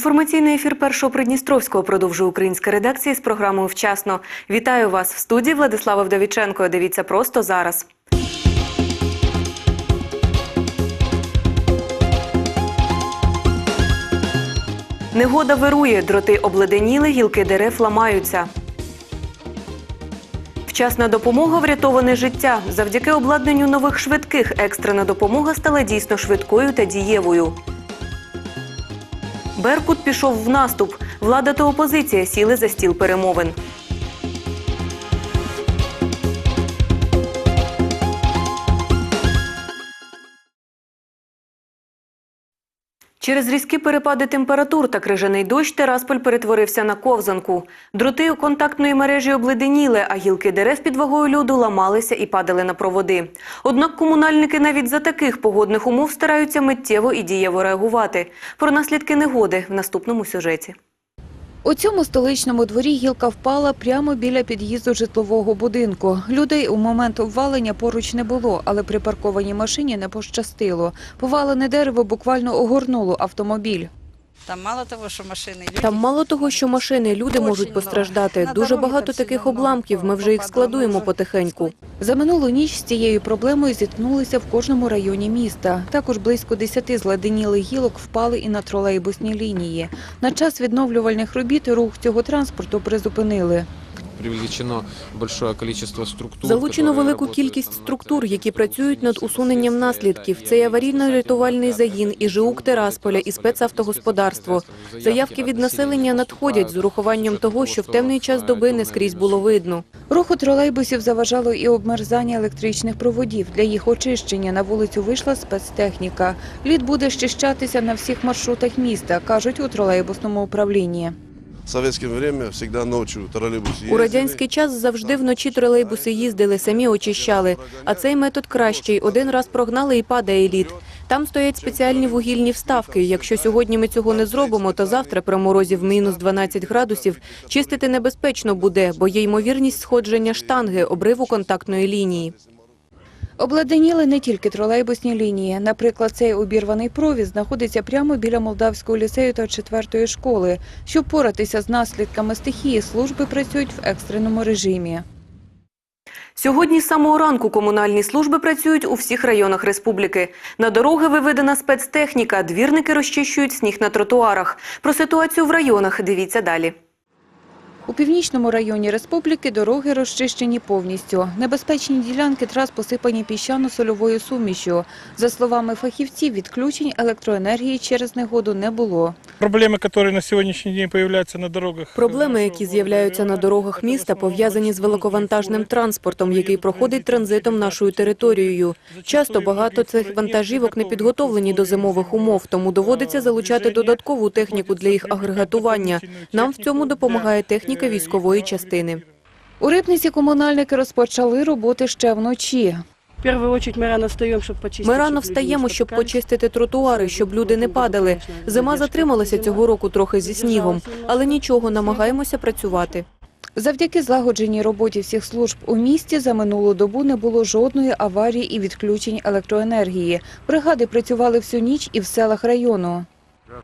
Інформаційний ефір першого Придністровського продовжує українська редакція з програмою Вчасно. Вітаю вас в студії Владислава Вдовіченко. Дивіться просто зараз. Негода вирує, дроти обледеніли, гілки дерев ламаються. Вчасна допомога врятоване життя. Завдяки обладнанню нових швидких екстрена допомога стала дійсно швидкою та дієвою. Беркут пішов в наступ. Влада та опозиція сіли за стіл перемовин. Через різкі перепади температур та крижаний дощ Терасполь перетворився на ковзанку. Дроти у контактної мережі обледеніли, а гілки дерев під вагою льоду ламалися і падали на проводи. Однак комунальники навіть за таких погодних умов стараються миттєво і дієво реагувати. Про наслідки негоди в наступному сюжеті. У цьому столичному дворі гілка впала прямо біля під'їзду житлового будинку. Людей у момент обвалення поруч не було, але припаркованій машині не пощастило. Повалене дерево буквально огорнуло автомобіль. Там мало того, що машини люди. Там мало того, що машини, люди можуть постраждати. Дуже багато таких обламків. Ми вже їх складуємо потихеньку. За минулу ніч з цією проблемою зіткнулися в кожному районі міста. Також близько десяти зладенілих гілок впали і на тролейбусні лінії. На час відновлювальних робіт рух цього транспорту призупинили. Привлечено большое количество структур. Залучено велику кількість структур, які працюють над усуненням наслідків. Це і аварійно-рятувальний загін, і ЖУК Терасполя, і спецавтогосподарство. Заявки від населення надходять з урахуванням того, що в темний час доби не скрізь було видно. Руху тролейбусів заважало і обмерзання електричних проводів. Для їх очищення на вулицю вийшла спецтехніка. Лід буде щищатися на всіх маршрутах міста, кажуть у тролейбусному управлінні. У радянський час завжди вночі тролейбуси їздили, самі очищали. А цей метод кращий. Один раз прогнали і падає лід. Там стоять спеціальні вугільні вставки. Якщо сьогодні ми цього не зробимо, то завтра при морозі в мінус 12 градусів чистити небезпечно буде, бо є ймовірність сходження штанги, обриву контактної лінії. Обладнаніли не тільки тролейбусні лінії. Наприклад, цей обірваний провід знаходиться прямо біля Молдавського ліцею та четвертої школи. Щоб поратися з наслідками стихії, служби працюють в екстреному режимі. Сьогодні з самого ранку комунальні служби працюють у всіх районах республіки. На дороги виведена спецтехніка, двірники розчищують сніг на тротуарах. Про ситуацію в районах дивіться далі. У північному районі республіки дороги розчищені повністю. Небезпечні ділянки трас посипані піщано-сольовою сумішю. За словами фахівців, відключень електроенергії через негоду не було. Проблемы, которые на сегодняшний день появляются на дорогах. Проблеми, які з'являються на дорогах міста, пов'язані з великовантажним транспортом, який проходить транзитом нашою територією. Часто багато цих вантажівок не підготовлені до зимових умов, тому доводиться залучати додаткову техніку для їх агрегатування. Нам в цьому допомагає техніка військової частини. У Рибниці комунальники розпочали роботи ще вночі. Ми рано встаємо, щоб почистити тротуари, щоб люди не падали. Зима затрималася цього року трохи зі снігом, але нічого, намагаємося працювати. Завдяки злагодженій роботі всіх служб у місті за минулу добу не було жодної аварії і відключень електроенергії. Бригади працювали всю ніч і в селах району.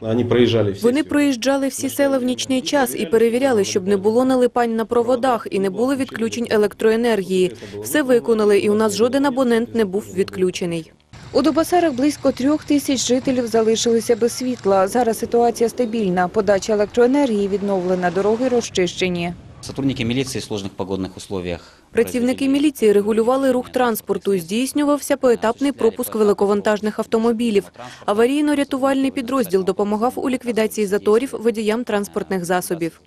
Они проезжали все. Вони проїжджали всі села в нічний час і перевіряли, щоб не було налипань на проводах і не було відключень електроенергії. Все виконали, і у нас жоден абонент не був відключений. У Дубасарах близько трьох тисяч жителів залишилися без світла. Зараз ситуація стабільна. Подача електроенергії відновлена, дороги розчищені. Сотрудники милиции в сложных погодных условиях. Працівники міліції регулювали рух транспорту. Здійснювався поетапний пропуск великовантажних автомобілів. Аварійно-рятувальний підрозділ допомагав у ліквідації заторів водіям транспортних засобів.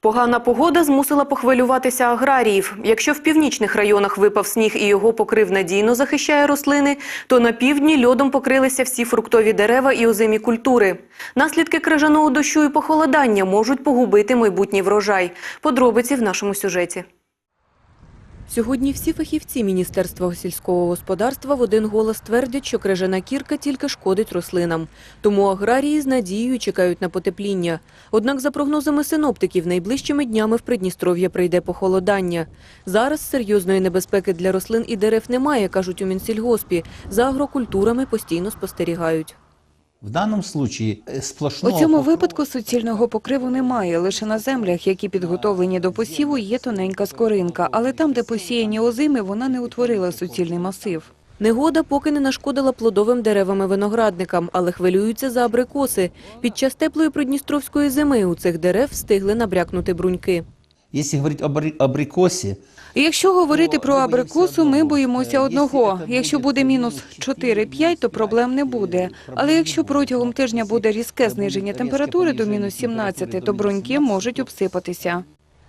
Погана погода змусила похвилюватися аграріїв. Якщо в північних районах випав сніг і його покрив надійно захищає рослини, то на півдні льодом покрилися всі фруктові дерева і озимі культури. Наслідки крижаного дощу і похолодання можуть погубити майбутній врожай. Подробиці в нашому сюжеті. Сьогодні всі фахівці Міністерства сільського господарства в один голос твердять, що крижана кірка тільки шкодить рослинам. Тому аграрії з надією чекають на потепління. Однак, за прогнозами синоптиків, найближчими днями в Придністров'я прийде похолодання. Зараз серйозної небезпеки для рослин і дерев немає, кажуть у Мінсільгоспі. За агрокультурами постійно спостерігають. В данном случае э, У цьому випадку суцільного покриву немає. Лише на землях, які підготовлені до посіву, є тоненька скоринка. Але там, де посіяні озими, вона не утворила суцільний масив. Негода поки не нашкодила плодовим деревам і виноградникам, але хвилюються за абрикоси. Під час теплої придністровської зими у цих дерев встигли набрякнути бруньки. Если говорить об абри- Якщо говорити про абрикосу, ми боїмося одного. Якщо буде мінус 4-5, то проблем не буде. Але якщо протягом тижня буде різке зниження температури до мінус 17, то бруньки можуть обсипатися.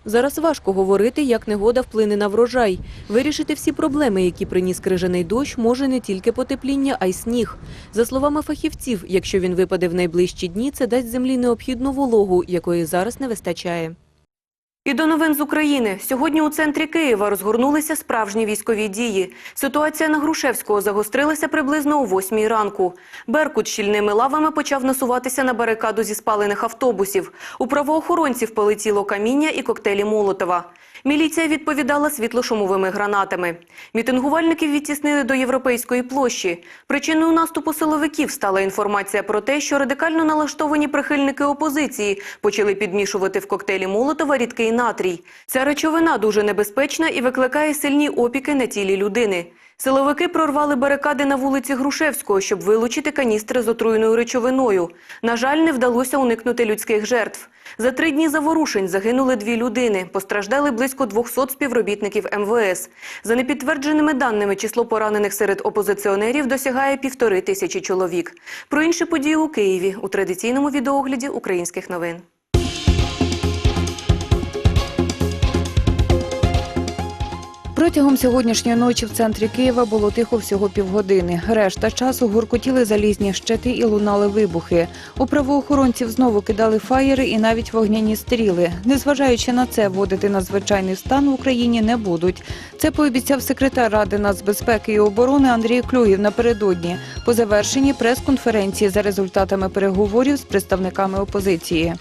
Зараз важко говорити, як негода вплине на врожай. Вирішити всі проблеми, які приніс крижаний дощ, може не тільки потепління, а й сніг. За словами фахівців, якщо він випаде в найближчі дні, це дасть землі необхідну вологу, якої зараз не вистачає. І до новин з України. Сьогодні у центрі Києва розгорнулися справжні військові дії. Ситуація на Грушевського загострилася приблизно о восьмій ранку. Беркут щільними лавами почав насуватися на барикаду зі спалених автобусів. У правоохоронців полетіло каміння і коктейлі Молотова. Міліція відповідала світлошумовими гранатами. Мітингувальників відтіснили до Європейської площі. Причиною наступу силовиків стала інформація про те, що радикально налаштовані прихильники опозиції почали підмішувати в коктейлі Молотова рідкий натрій. Ця речовина дуже небезпечна і викликає сильні опіки на тілі людини. Силовики прорвали барикади на вулиці Грушевського, щоб вилучити каністри з отруєною речовиною. На жаль, не вдалося уникнути людських жертв. За три дні заворушень загинули дві людини. Постраждали близько 200 співробітників МВС. За непідтвердженими даними, число поранених серед опозиціонерів досягає півтори тисячі чоловік. Про інші події у Києві у традиційному відеогляді українських новин. Протягом сьогоднішньої ночі в центрі Києва було тихо всього півгодини. Решта часу гуркотіли залізні щити і лунали вибухи. У правоохоронців знову кидали фаєри і навіть вогняні стріли. Незважаючи на це, вводити надзвичайний стан в Україні не будуть. Це пообіцяв секретар Ради нацбезпеки і оборони Андрій Клюєв напередодні по завершенні прес-конференції за результатами переговорів з представниками опозиції.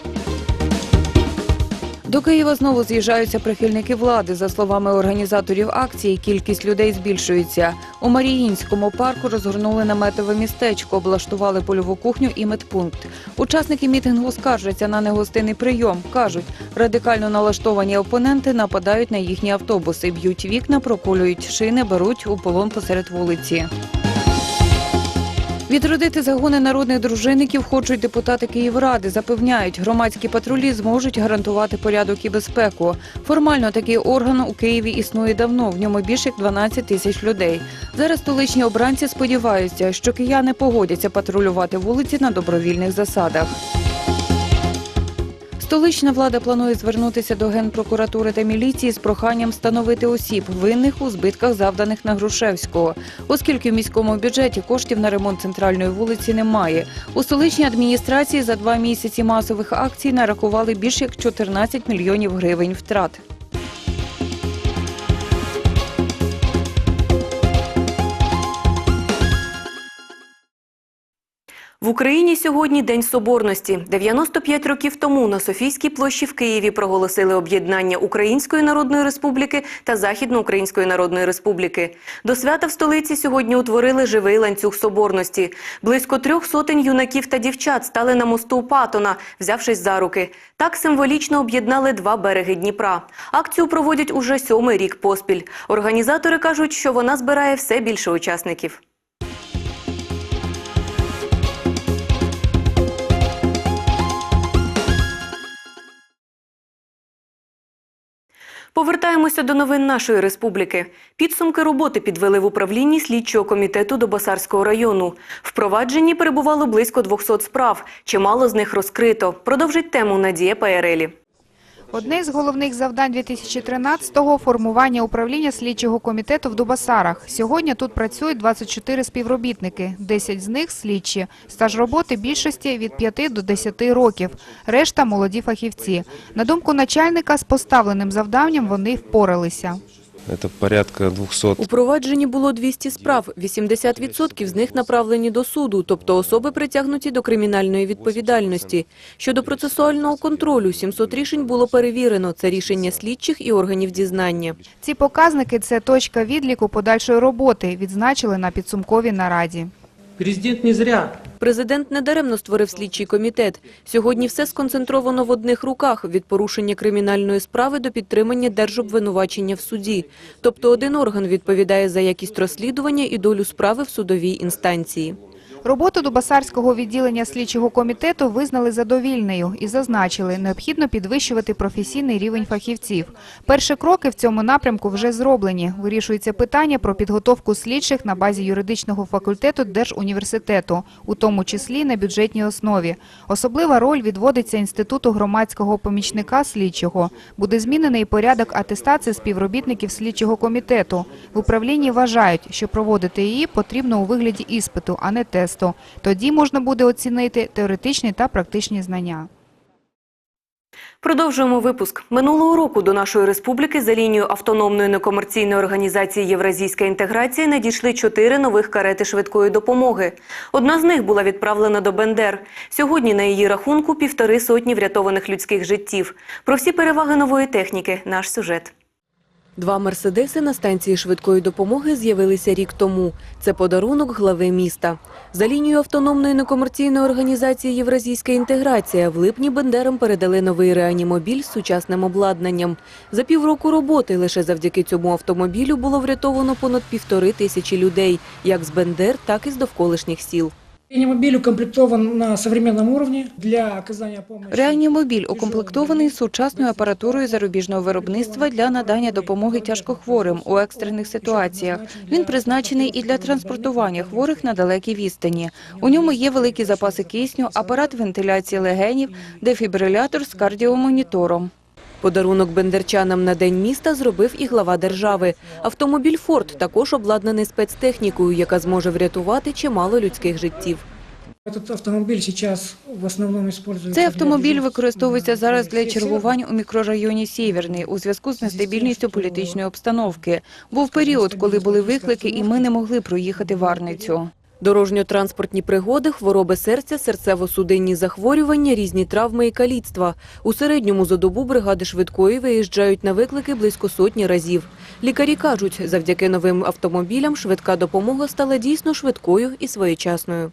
До Києва знову з'їжджаються прихильники влади. За словами організаторів акції, кількість людей збільшується. У Маріїнському парку розгорнули наметове містечко, облаштували польову кухню і медпункт. Учасники мітингу скаржаться на негостинний прийом. Кажуть, радикально налаштовані опоненти нападають на їхні автобуси, б'ють вікна, проколюють шини, беруть у полон посеред вулиці. Відродити загони народних дружинників хочуть депутати Київради. Запевняють, громадські патрулі зможуть гарантувати порядок і безпеку. Формально такий орган у Києві існує давно. В ньому більше як 12 тисяч людей. Зараз столичні обранці сподіваються, що кияни погодяться патрулювати вулиці на добровільних засадах. Столична влада планує звернутися до Генпрокуратури та міліції з проханням встановити осіб, винних у збитках, завданих на Грушевського. Оскільки в міському бюджеті коштів на ремонт центральної вулиці немає. У столичній адміністрації за два місяці масових акцій нарахували більше як 14 мільйонів гривень втрат. В Україні сьогодні День Соборності. 95 років тому на Софійській площі в Києві проголосили об'єднання Української Народної Республіки та Західноукраїнської Народної Республіки. До свята в столиці сьогодні утворили живий ланцюг соборності. Близько трьох сотень юнаків та дівчат стали на мосту Патона, взявшись за руки. Так символічно об'єднали два береги Дніпра. Акцію проводять уже сьомий рік поспіль. Організатори кажуть, що вона збирає все більше учасників. Повертаємося до новин нашої республіки. Підсумки роботи підвели в управлінні слідчого комітету Добасарського району. Впровадженні перебувало близько 200 справ. Чимало з них розкрито. Продовжить тему Надія Паєрелі. Одне з головних завдань 2013-го – формування управління слідчого комітету в Дубасарах. Сьогодні тут працюють 24 співробітники, 10 з них – слідчі. Стаж роботи більшості – від 5 до 10 років, решта – молоді фахівці. На думку начальника, з поставленим завданням вони впоралися. Это порядка 200 У провадженні було 200 справ, 80% з них направлені до суду, тобто особи притягнуті до кримінальної відповідальності. Щодо процесуального контролю, 700 рішень було перевірено. Це рішення слідчих і органів дізнання. Ці показники – це точка відліку подальшої роботи, відзначили на підсумковій нараді. Президент не зря Президент недаремно створив слідчий комітет. Сьогодні все сконцентровано в одних руках – від порушення кримінальної справи до підтримання держобвинувачення в суді. Тобто один орган відповідає за якість розслідування і долю справи в судовій інстанції. Роботу Дубасарського відділення слідчого комітету визнали задовільною і зазначили, необхідно підвищувати професійний рівень фахівців. Перші кроки в цьому напрямку вже зроблені. Вирішується питання про підготовку слідчих на базі юридичного факультету Держуніверситету, у тому числі на бюджетній основі. Особлива роль відводиться Інституту громадського помічника слідчого. Буде змінений порядок атестації співробітників слідчого комітету. В управлінні вважають, що проводити її потрібно у вигляді іспиту, а не тесту. Тоді можна буде оцінити теоретичні та практичні знання. Продовжуємо випуск. Минулого року до нашої республіки за лінією автономної некомерційної організації Євразійська інтеграція надійшли чотири нових карети швидкої допомоги. Одна з них була відправлена до Бендер. Сьогодні на її рахунку півтори сотні врятованих людських життів. Про всі переваги нової техніки – наш сюжет. Два «Мерседеси» на станції швидкої допомоги з'явилися рік тому. Це подарунок глави міста. За лінією автономної некомерційної організації «Євразійська інтеграція» в липні Бендерам передали новий реанімобіль з сучасним обладнанням. За півроку роботи лише завдяки цьому автомобілю було врятовано понад півтори тисячі людей, як з Бендер, так і з довколишніх сіл. Реанимобиль укомплектован на современном уровне для оказания помощи. Реанімобіль укомплектований сучасною апаратурою зарубіжного виробництва для надання допомоги тяжкохворим у екстрених ситуаціях. Він призначений і для транспортування хворих на далекій відстані. У ньому є великі запаси кисню, апарат вентиляції легенів, дефібрилятор з кардіомонітором. Подарунок бендерчанам на День міста зробив і глава держави. Автомобіль «Форд» також обладнаний спецтехнікою, яка зможе врятувати чимало людських життів. Цей автомобіль використовується зараз для чергувань у мікрорайоні Сєвєрний у зв'язку з нестабільністю політичної обстановки. Був період, коли були виклики, і ми не могли проїхати Варницю. Дорожньо-транспортні пригоди, хвороби серця, серцево-судинні захворювання, різні травми і каліцтва. У середньому за добу бригади швидкої виїжджають на виклики близько сотні разів. Лікарі кажуть, завдяки новим автомобілям швидка допомога стала дійсно швидкою і своєчасною.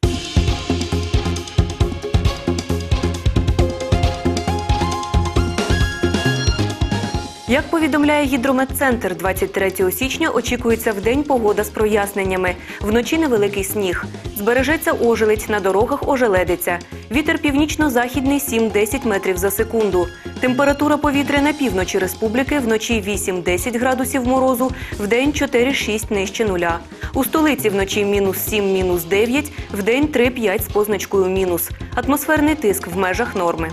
Як повідомляє гідрометцентр, 23 січня очікується вдень погода з проясненнями. Вночі невеликий сніг. Збережеться ожеледь, на дорогах ожеледиться. Вітер північно-західний 7-10 метрів за секунду. Температура повітря на півночі республіки вночі 8-10 градусів морозу, вдень 4-6 нижче нуля. У столиці вночі мінус 7, мінус 9, вдень 3-5 з позначкою мінус. Атмосферний тиск в межах норми.